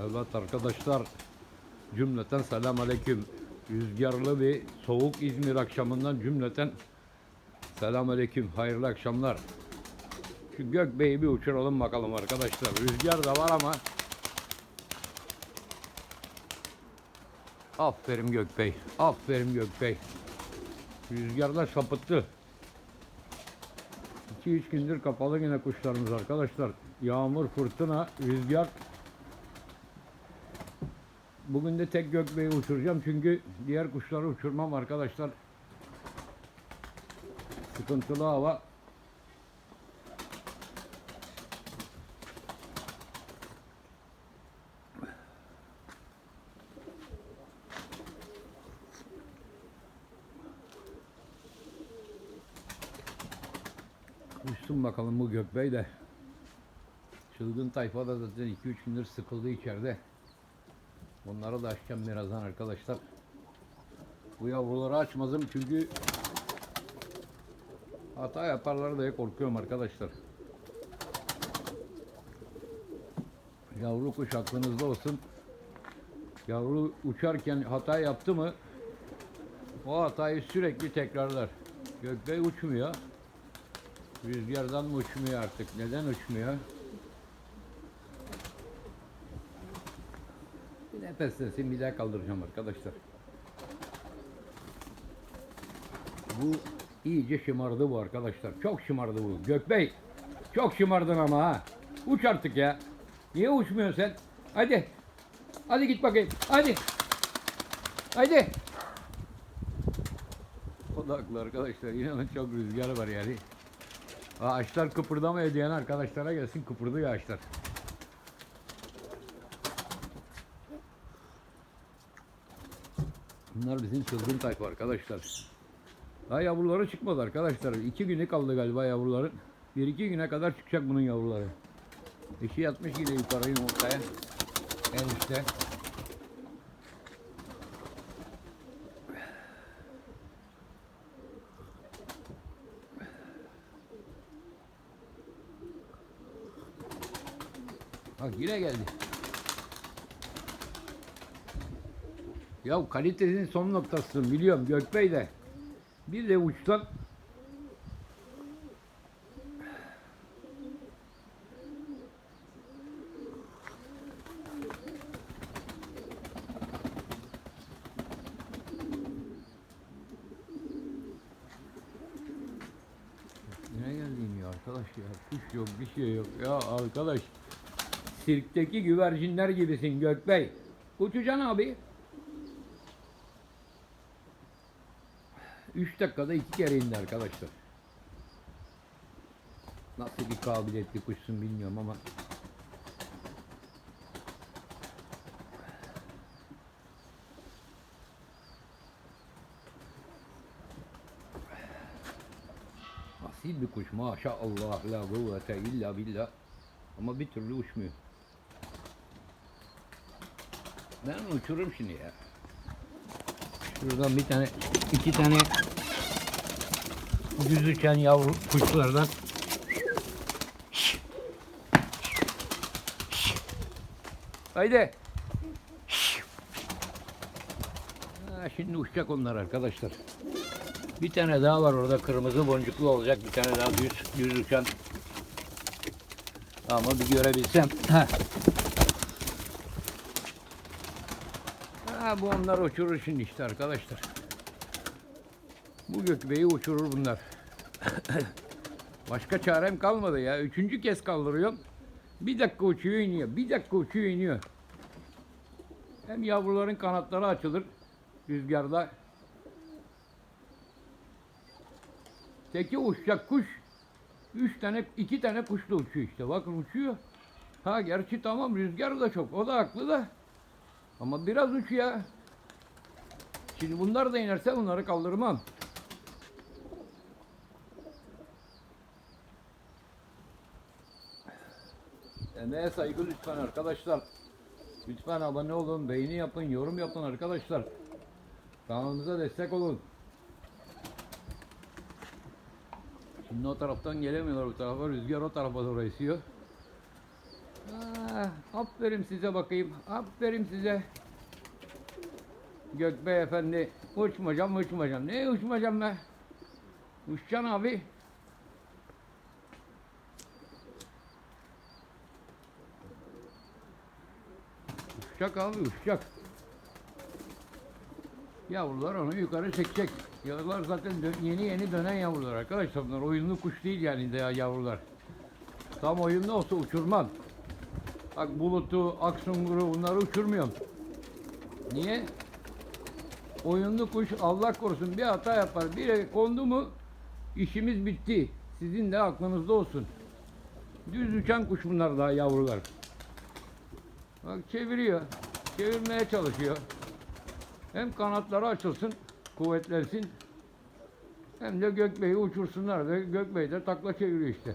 Evet arkadaşlar cümleten selam aleyküm. Rüzgarlı ve soğuk İzmir akşamından cümleten selam aleyküm. Hayırlı akşamlar. Şu Gökbey'i bir uçuralım bakalım arkadaşlar. Rüzgar da var ama Aferin Gökbey. Aferin Gökbey. Rüzgarlar sapıttı. 2-3 gündür kapalı yine kuşlarımız arkadaşlar. Yağmur, fırtına, rüzgar. Bugün de tek gökbeyi uçuracağım çünkü diğer kuşları uçurmam arkadaşlar. Sıkıntılı hava. Uçsun bakalım bu gökbey de. Çılgın tayfa da zaten 2-3 gündür sıkıldı içeride. Bunları da açacağım birazdan arkadaşlar. Bu yavruları açmadım çünkü hata yaparlar diye korkuyorum arkadaşlar. Yavru kuş aklınızda olsun. Yavru uçarken hata yaptı mı o hatayı sürekli tekrarlar. Gökbey uçmuyor. Rüzgardan mı uçmuyor artık? Neden uçmuyor? Nefeslensin bir daha kaldıracağım arkadaşlar. Bu iyice şımardı bu arkadaşlar. Çok şımardı bu. Gökbey çok şımardın ama ha. Uç artık ya. Niye uçmuyorsun sen? Hadi. Hadi git bakayım. Hadi. Hadi. O da haklı arkadaşlar. İnanın çok rüzgar var yani. Ağaçlar kıpırdamıyor diyen arkadaşlara gelsin kıpırdıyor ağaçlar. Bunlar bizim çılgın tayfa arkadaşlar. Daha yavruları çıkmadı arkadaşlar. İki günü kaldı galiba yavruların. Bir iki güne kadar çıkacak bunun yavruları. Dişi yatmış yine yukarı yumurtaya. En üstte. Bak yine geldi. Ya kalitesinin son noktasısın biliyorum Gökbey de. Bir de uçtan arkadaş ya? Kuş yok bir şey yok. Ya arkadaş sirkteki güvercinler gibisin Gökbey. Uçacaksın abi. 3 dakikada iki kere indi arkadaşlar. Nasıl bir kabiliyetli kuşsun bilmiyorum ama. Asil bir kuş maşallah la kuvvete illa billah. Ama bir türlü uçmuyor. Ben onu uçururum şimdi ya. Şuradan bir tane, iki tane uçan yavru kuşlardan Haydi. Ha, şimdi uçacak onlar arkadaşlar. Bir tane daha var orada kırmızı boncuklu olacak. Bir tane daha düz, düz uçan. Ama bir görebilsem. Ha. Bu onları uçurur şimdi işte arkadaşlar. Bu gökbeyi uçurur bunlar. Başka çarem kalmadı ya. Üçüncü kez kaldırıyorum. Bir dakika uçuyor iniyor. Bir dakika uçuyor iniyor. Hem yavruların kanatları açılır rüzgarda. Teki uçacak kuş. Üç tane, iki tane kuşla uçuyor işte. Bakın uçuyor. Ha gerçi tamam rüzgar da çok. O da haklı da. Ama biraz uç ya. Şimdi bunlar da inerse bunları kaldırmam. Emeğe saygı lütfen arkadaşlar. Lütfen abone olun, beğeni yapın, yorum yapın arkadaşlar. Kanalımıza destek olun. Şimdi o taraftan gelemiyorlar bu tarafa. Rüzgar o tarafa doğru esiyor. Ah, aferin size bakayım. Aferin size. Gökbey efendi. Uçmayacağım uçmayacağım. Ne uçmayacağım be? Uçacaksın abi. Uçacak abi uçacak. Yavrular onu yukarı çekecek. Yavrular zaten yeni yeni dönen yavrular arkadaşlar. Bunlar oyunlu kuş değil yani de yavrular. Tam oyunlu olsa uçurmam. Bak bulutu, aksunguru bunları uçurmuyorum. Niye? Oyunlu kuş Allah korusun bir hata yapar. Bir kondu mu işimiz bitti. Sizin de aklınızda olsun. Düz uçan kuş bunlar daha yavrular. Bak çeviriyor. Çevirmeye çalışıyor. Hem kanatları açılsın, kuvvetlensin. Hem de Gökbey'i uçursunlar ve Gökbey de takla çeviriyor işte.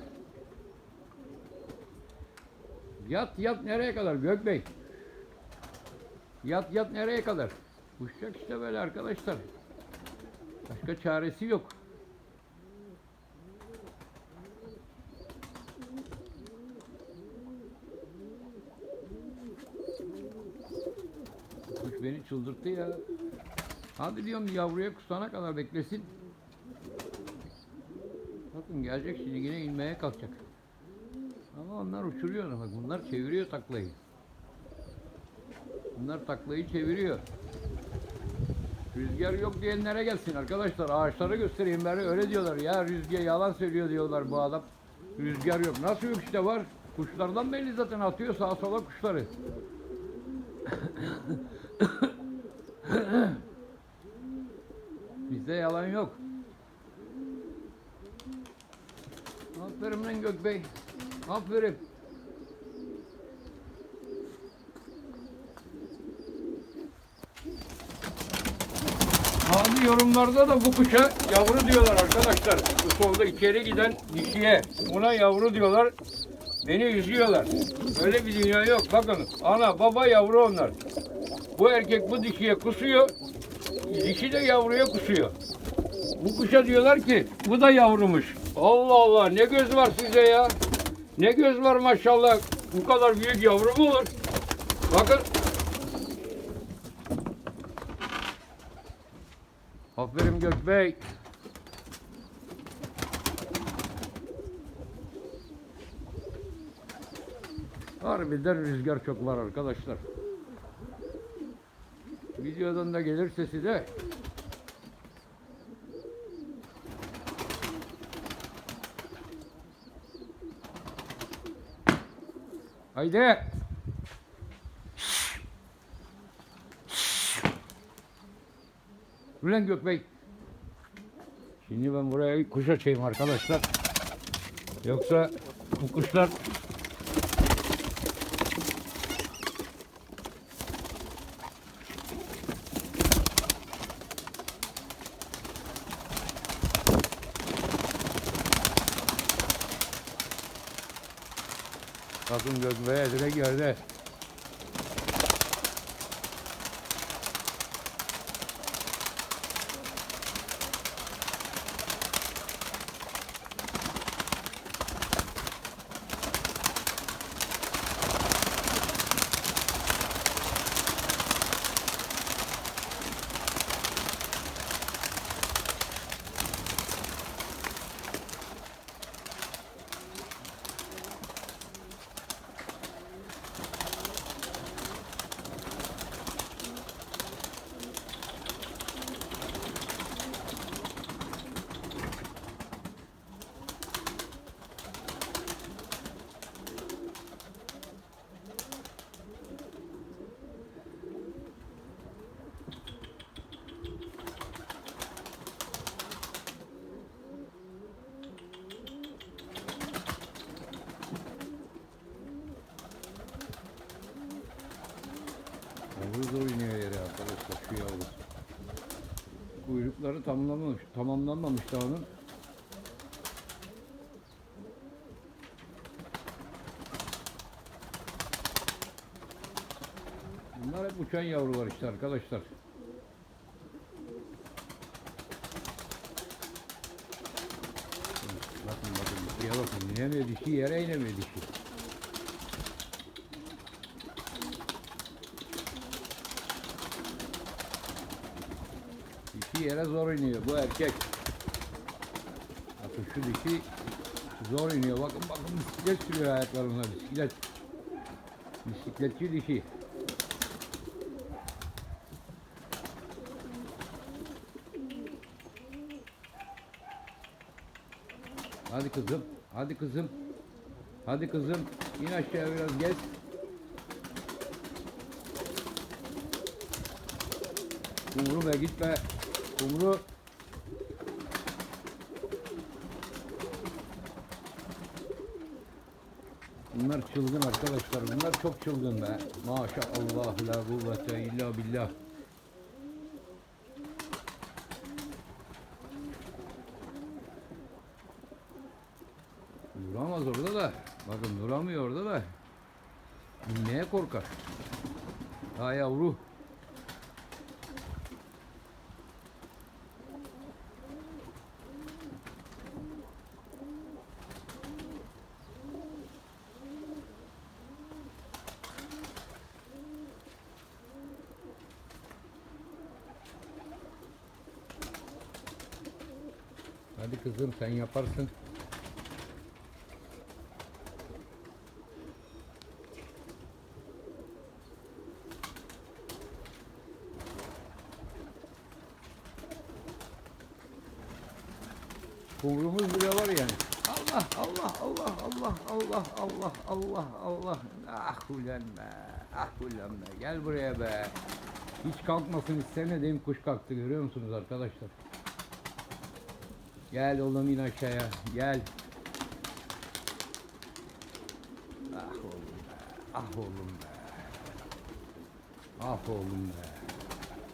Yat yat nereye kadar Gökbey? Yat yat nereye kadar? Uçacak işte böyle arkadaşlar. Başka çaresi yok. Kuş beni çıldırttı ya. Hadi diyorum yavruya kusana kadar beklesin. Bakın gelecek şimdi yine inmeye kalkacak. Uçuruyor bak bunlar çeviriyor taklayı. Bunlar taklayı çeviriyor. Rüzgar yok diyenlere gelsin arkadaşlar. Ağaçları göstereyim bari öyle diyorlar. Ya rüzgar yalan söylüyor diyorlar bu adam. Rüzgar yok. Nasıl yok işte var. Kuşlardan belli zaten atıyor sağa sola kuşları. Bizde yalan yok. Aferin lan Gökbey. Aferin. Bazı yorumlarda da bu kuşa yavru diyorlar arkadaşlar. Bu solda içeri giden dişiye. Buna yavru diyorlar. Beni üzüyorlar. Öyle bir dünya yok. Bakın ana baba yavru onlar. Bu erkek bu dişiye kusuyor. Dişi de yavruya kusuyor. Bu kuşa diyorlar ki bu da yavrumuş. Allah Allah ne göz var size ya. Ne göz var maşallah. Bu kadar büyük yavru mu olur? Bakın. Aferin Gökbey. Harbiden rüzgar çok var arkadaşlar. Videodan da gelir sesi de. Haydi. Ulan Gökbey. Şimdi ben buraya kuş açayım arkadaşlar. Yoksa bu kuşlar Bakın Gökbey'e direkt yerde. Tamamlanmamış daha onun. Bunlar hep uçan yavrular işte arkadaşlar. Bakın bakın dişiye bakın. İnemiyor dişi yere inemiyor dişi. Dişi yere zor iniyor. Bu erkek. Bakın şu dişi zor iniyor. Bakın bakın bisiklet sürüyor ayaklarına bisiklet. Bisikletçi dişi. Hadi kızım. Hadi kızım. Hadi kızım. İn aşağıya biraz gez. Kumru be gitme. Kumru. Bunlar çılgın arkadaşlar. Bunlar çok çılgın be. Maşallah la kuvvete illa billah. Duramaz orada da. Bakın duramıyor orada da. İnmeye korkar. Ha yavru. Hadi kızım sen yaparsın. Kumrumuz bile var yani. Allah Allah Allah Allah Allah Allah Allah Allah. Ah ulan be. Ah ulan be. Gel buraya be. Hiç kalkmasın istemediğim kuş kalktı görüyor musunuz arkadaşlar? Gel oğlum in aşağıya. Gel. Ah oğlum be. Ah oğlum be. Ah oğlum be.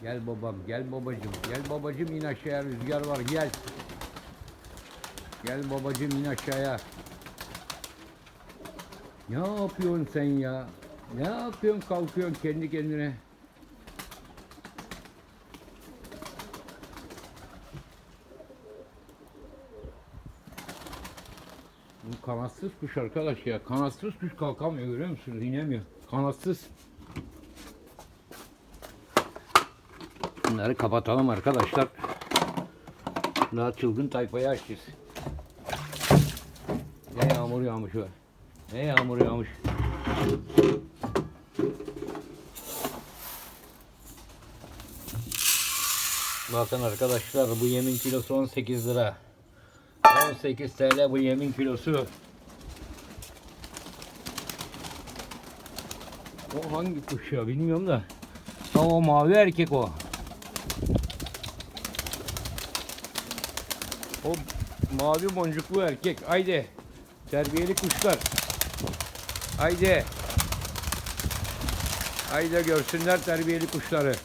Gel babam, gel babacım, gel babacım in aşağıya rüzgar var gel. Gel babacım in aşağıya. Ne yapıyorsun sen ya? Ne yapıyorsun kalkıyorsun kendi kendine? Kanatsız kuş arkadaş ya. Kanatsız kuş kalkamıyor görüyor musunuz? İnemiyor. Kanatsız. Bunları kapatalım arkadaşlar. Daha çılgın tayfayı açacağız. Ne yağmur yağmış var. Ne yağmur yağmış. Bakın arkadaşlar bu yemin kilosu 18 lira. 18 TL bu yemin kilosu. O hangi kuş ya bilmiyorum da. Ha, o mavi erkek o. O mavi boncuklu erkek. Haydi. Terbiyeli kuşlar. Haydi. Haydi görsünler terbiyeli kuşları.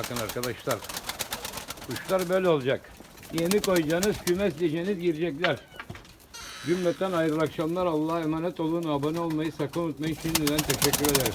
Bakın arkadaşlar. Kuşlar böyle olacak. Yemi koyacaksınız, kümes diyeceğiniz girecekler. Cümleten hayırlı akşamlar. Allah'a emanet olun. Abone olmayı sakın unutmayın. Şimdiden teşekkür ederim.